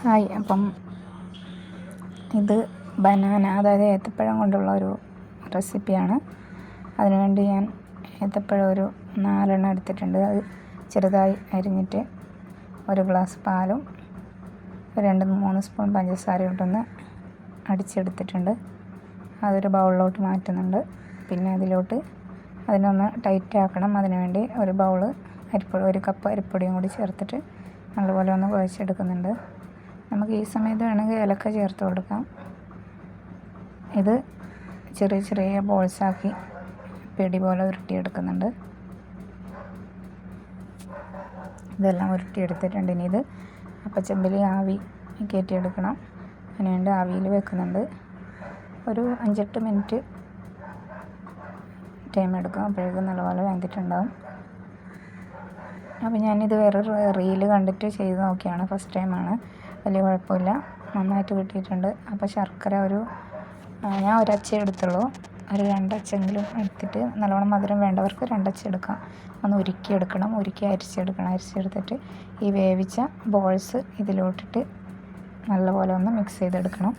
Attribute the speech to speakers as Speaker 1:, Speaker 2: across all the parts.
Speaker 1: Hi അപ്പം ഇത് banana അതായത് ഏത്തപ്പഴം കൊണ്ടുള്ള ഒരു റെസിപ്പിയാണ്. അതിനുവേണ്ടി ഞാൻ ഏത്തപ്പഴം ഒരു നാലെണ്ണം എടുത്തിട്ടുണ്ട്. അത് ചെറുതായി അരിഞ്ഞിട്ട് ഒരു ഗ്ലാസ് പാലും രണ്ട് മൂന്ന് സ്പൂൺ പഞ്ചസാരയും ഇട്ടൊന്ന് അടിച്ചെടുത്തിട്ടുണ്ട്. അതൊരു ബൗളിലോട്ട് മാറ്റുന്നുണ്ട്. പിന്നെ അതിലോട്ട് അതിനൊന്ന് ടൈറ്റ് ആക്കണം. അതിനുവേണ്ടി ഒരു ബൗൾ അരിപ്പൊടി ഒരു കപ്പ് അരിപ്പൊടിയും കൂടി ചേർത്തിട്ട് നല്ലപോലെ ഒന്ന് കുഴച്ചെടുക്കുന്നുണ്ട്. നമുക്ക് ഈ സമയത്ത് വേണമെങ്കിൽ ഏലക്ക ചേർത്ത് കൊടുക്കാം. ഇത് ചെറിയ ചെറിയ ബോൾസാക്കി പിടി പോലെ ഉരുട്ടിയെടുക്കുന്നുണ്ട്. ഇതെല്ലാം ഉരുട്ടിയെടുത്തിട്ടുണ്ട്. ഇനി ഇത് അപ്പച്ചമ്പിൽ ആവി കയറ്റിയെടുക്കണം. അതിനുവേണ്ടി ആവിയിൽ വെക്കുന്നുണ്ട്. ഒരു അഞ്ചെട്ട് മിനിറ്റ് ടൈം എടുക്കും. അപ്പോഴേക്കും നല്ലപോലെ വെന്തിട്ടുണ്ടാവും. അപ്പോൾ ഞാനിത് വേറൊരു റീൽ കണ്ടിട്ട് ചെയ്ത് നോക്കിയാണ്. ഫസ്റ്റ് ടൈമാണ്. വലിയ കുഴപ്പമില്ല. നന്നായിട്ട് കിട്ടിയിട്ടുണ്ട്. അപ്പോൾ ശർക്കര ഒരു ഞാൻ ഒരച്ച എടുത്തുള്ളൂ. ഒരു രണ്ടച്ചെങ്കിലും എടുത്തിട്ട് നല്ലവണ്ണം മധുരം വേണ്ടവർക്ക് രണ്ടച്ച എടുക്കാം. ഒന്ന് ഉരുക്കി എടുക്കണം. ഉരുക്കി അരിച്ചെടുക്കണം അരിച്ചെടുത്തിട്ട് ഈ വേവിച്ച ബോൾസ് ഇതിലോട്ടിട്ട് നല്ലപോലെ ഒന്ന് മിക്സ് ചെയ്തെടുക്കണം.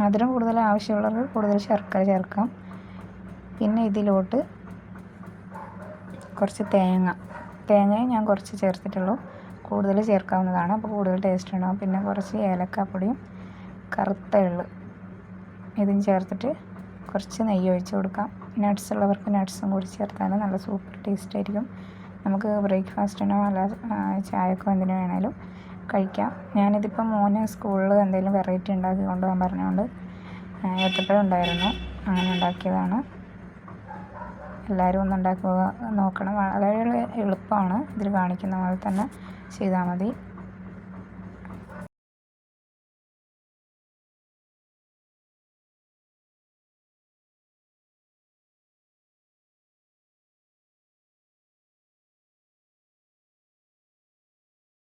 Speaker 1: മധുരം കൂടുതൽ ആവശ്യമുള്ളവർക്ക് കൂടുതൽ ശർക്കര ചേർക്കാം. പിന്നെ ഇതിലോട്ട് കുറച്ച് തേങ്ങ. തേങ്ങയും ഞാൻ കുറച്ച് ചേർത്തിട്ടുള്ളൂ. കൂടുതൽ ചേർക്കാവുന്നതാണ്. അപ്പോൾ കൂടുതൽ ടേസ്റ്റ് ഉണ്ടാകും പിന്നെ കുറച്ച് ഏലക്കാപ്പൊടിയും കറുത്ത എള്ള് ഇതും ചേർത്തിട്ട് കുറച്ച് നെയ്യ് ഒഴിച്ച് കൊടുക്കാം. നട്ട്സ് ഉള്ളവർക്ക് നട്ട്സും കൂടി ചേർത്താൽ നല്ല സൂപ്പർ ടേസ്റ്റ് ആയിരിക്കും. നമുക്ക് ബ്രേക്ക്ഫാസ്റ്റിനോ അല്ല ചായക്കോ എന്തിനു വേണേലും കഴിക്കാം. ഞാനിതിപ്പോൾ മോന് സ്കൂളിൽ എന്തെങ്കിലും വെറൈറ്റി ഉണ്ടാക്കി കൊണ്ടുപോകാൻ പറഞ്ഞുകൊണ്ട് ഏത്തപ്പഴം ഉണ്ടായിരുന്നു. അങ്ങനെ ഉണ്ടാക്കിയതാണ്. എല്ലാവരും ഒന്നുണ്ടാക്കുക നോക്കണം. വളരെ എളുപ്പമാണ്. ഇതിൽ കാണിക്കുന്ന പോലെ തന്നെ ചെയ്താൽ മതി.